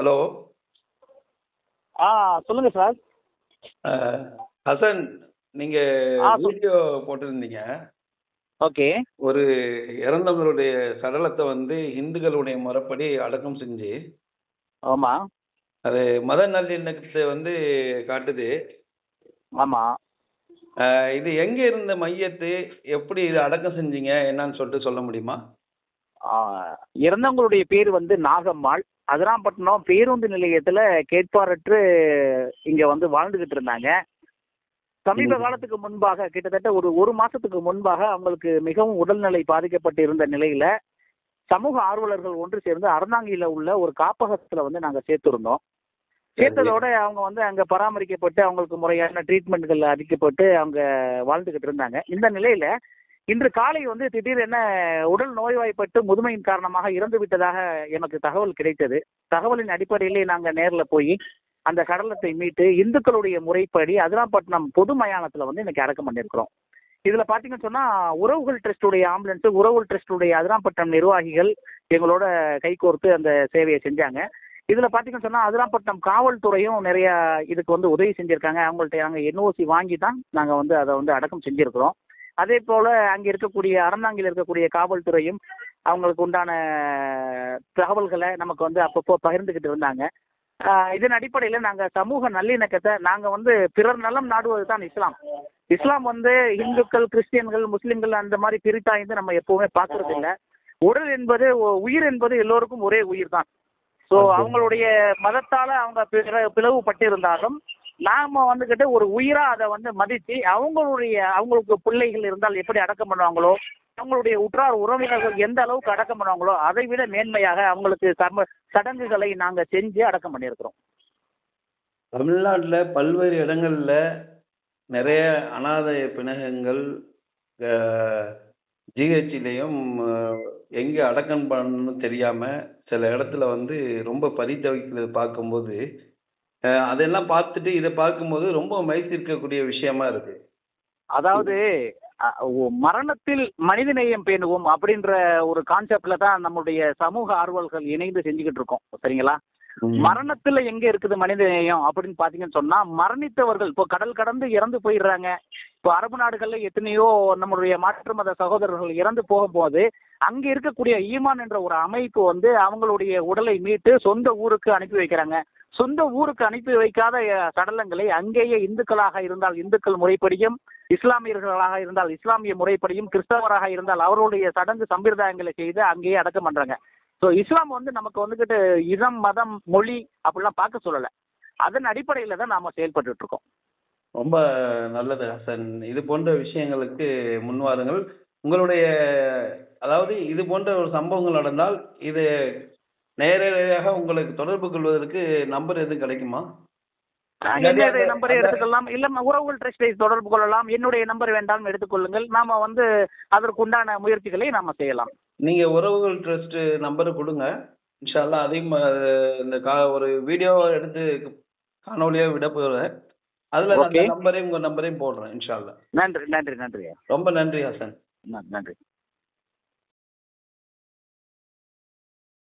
Hello. ஆ சொல்லுங்க sir. Hasan நீங்க video போட்டிருந்தீங்க. ஓகே. ஒரு இறந்தவங்களுடைய சடலத்தை வந்து இந்துக்களுடைய முறைப்படி அடக்கம் செஞ்சு ஆமா. அது மத நல்லிணக்கத்தை வந்து காட்டுது. ஆமா. இது எங்க இருந்த மையத்து எப்படி இது அடக்கம் செஞ்சீங்க என்னன்னு சொல்லிட்டு சொல்ல முடியுமா? இறந்தவங்களுடைய பேர் வந்து நாகம்மாள். அதிராம்பட்டினம் பேருந்து நிலையத்துல கேட்பாரற்று இங்க வந்து வாழ்ந்துகிட்டு இருந்தாங்க. சமீப. காலத்துக்கு முன்பாக கிட்டத்தட்ட ஒரு ஒரு மாசத்துக்கு முன்பாக அவங்களுக்கு மிகவும் உடல்நிலை பாதிக்கப்பட்டு இருந்த நிலையில சமூக ஆர்வலர்கள் ஒன்று சேர்ந்து அறந்தாங்கியில உள்ள ஒரு காப்பகத்துல வந்து நாங்க சேர்த்திருந்தோம். சேர்த்ததோட அவங்க வந்து அங்க பராமரிக்கப்பட்டு அவங்களுக்கு முறையான ட்ரீட்மெண்ட்கள் அளிக்கப்பட்டு அவங்க வாழ்ந்துகிட்டு இருந்தாங்க. இந்த நிலையில இன்று காலை வந்து திடீரென உடல் நோய்வாய்ப்பட்டு முதுமையின் காரணமாக இறந்து விட்டதாக எனக்கு தகவல் கிடைத்தது. தகவலின் அடிப்படையிலே நாங்கள் நேரில் போய் அந்த கடலத்தை மீட்டு இந்துக்களுடைய முறைப்படி அதிராம்பட்டினம் பொது மயானத்தில் வந்து இன்னைக்கு அடக்கம் பண்ணியிருக்கிறோம் இதுல பாத்தீங்கன்னு சொன்னா உறவுகள் ட்ரஸ்டுடைய ஆம்புலன்ஸ் உறவுகள் ட்ரஸ்டுடைய அதிராம்பட்டினம் நிர்வாகிகள் எங்களோட கைகோர்த்து அந்த சேவையை செஞ்சாங்க. இதுல பாத்தீங்கன்னு சொன்னா அதிராம்பட்டினம் காவல்துறையும் நிறைய இதுக்கு வந்து உதவி செஞ்சிருக்காங்க. அவங்கள்ட்ட நாங்கள் என்ஓசி வாங்கி தான் நாங்கள் வந்து அதை வந்து அடக்கம் செஞ்சிருக்கிறோம். அதே போல அங்க இருக்கக்கூடிய அறந்தாங்கில் இருக்கக்கூடிய காவல்துறையும் அவங்களுக்கு உண்டான தகவல்களை நமக்கு வந்து அப்பப்போ பகிர்ந்துகிட்டு இருந்தாங்க. இதன் அடிப்படையில் நாங்க சமூக நல்லிணக்கத்தை நாங்க வந்து பிறர் நலம் நாடுவது தான் இஸ்லாம். இஸ்லாம் வந்து இந்துக்கள் கிறிஸ்டியன்கள் முஸ்லிம்கள் அந்த மாதிரி பிரித்தாய்ந்து நம்ம எப்பவுமே பார்க்கறது இல்ல உடல் என்பது உயிர் என்பது எல்லோருக்கும் ஒரே உயிர் தான். ஸோ. அவங்களுடைய மதத்தால அவங்க பிற- பிளவுபட்டு இருந்தாலும் நாம வந்துகிட்டு ஒரு உயிரா அதை வந்து மதித்து அவங்களுடைய அவங்களுக்கு பிள்ளைகள் இருந்தால் எப்படி அடக்கம் பண்ணுவாங்களோ அவங்களுடைய உற்றார் உறவினர்கள் எந்த அளவுக்கு அடக்கம் பண்ணுவாங்களோ அதை விட மேன்மையாக அவங்களுக்கு கர்ம சடங்குகளை நாங்க செஞ்சு அடக்கம் பண்ணியிருக்கிறோம். தமிழ்நாட்டில் பல்வேறு இடங்கள்ல நிறைய அனாதை பிணகங்கள் ஜிஹெச்சிலையும் எங்க அடக்கம் பண்ணணும்னு தெரியாம சில இடத்துல வந்து ரொம்ப பரிதவிக்கிறது பார்க்கும்போது அதெல்லாம் பார்த்துட்டு இதை பார்க்கும்போது ரொம்ப மைசிருக்கக்கூடிய விஷயமா இருக்கு. அதாவது மரணத்தில் மனிதநேயம் பேணுவோம் அப்படின்ற ஒரு கான்செப்ட்ல தான் நம்முடைய சமூக ஆர்வலர்கள் இணைந்து செஞ்சுக்கிட்டு இருக்கோம். சரிங்களா? மரணத்துல எங்க இருக்குது மனிதநேயம் அப்படின்னு பாத்தீங்கன்னு சொன்னா மரணித்தவர்கள் இப்போ கடல் கடந்து இறந்து போயிடுறாங்க. இப்போ அரபு நாடுகள்ல எத்தனையோ நம்மளுடைய மாற்று மத சகோதரர்கள் இறந்து போகும்போது அங்க இருக்கக்கூடிய ஈமான் என்ற ஒரு அமைப்பு வந்து அவங்களுடைய உடலை மீட்டு சொந்த ஊருக்கு அனுப்பி வைக்கிறாங்க. சொந்த ஊருக்கு அனுப்பி வைக்காத சடலங்களை அங்கேயே இந்துக்களாக இருந்தால் இந்துக்கள் முறைப்படியும் இஸ்லாமியர்களாக இருந்தால் இஸ்லாமிய முறைப்படியும் கிறிஸ்தவராக இருந்தால் அவருடைய சடங்கு சம்பிரதாயங்களை செய்து அங்கேயே அடக்கம் பண்றாங்க. ஸோ இஸ்லாம் வந்து நமக்கு வந்துகிட்டு இனம் மதம் மொழி அப்படிலாம் பார்க்க சொல்லலை. அதன் அடிப்படையில தான் நாம செயல்பட்டுட்டு இருக்கோம் ரொம்ப நல்லது ஹசன். இது போன்ற விஷயங்களுக்கு முன்வாருங்கள் உங்களுடைய அதாவது இது போன்ற ஒரு சம்பவங்கள் நடந்தால் இது நேரடியாக உங்களுக்கு தொடர்பு கொள்வதற்கு நம்பர் எதுவும் கிடைக்குமா? என்னுடைய நம்பரை எடுத்துக்கொள்ளலாம். இல்ல உறவுகள் ட்ரஸ்டை தொடர்பு கொள்ளலாம். என்னுடைய நம்பர் வேண்டாம் எடுத்துக்கொள்ளுங்கள். நாம வந்து அதற்குண்டான முயற்சிகளை நாம செய்யலாம். நீங்க உறவுகள் ட்ரஸ்ட் நம்பர் கொடுங்க. இன்ஷால்லா அதையும் இந்த கா ஒரு வீடியோ எடுத்து காணொலியா விட போறேன். அதுல அந்த. நம்பரையும் உங்க நம்பரையும் போடுறேன் இன்ஷால்லா. நன்றி நன்றி நன்றி. ரொம்ப நன்றி ஹசன். நன்றி.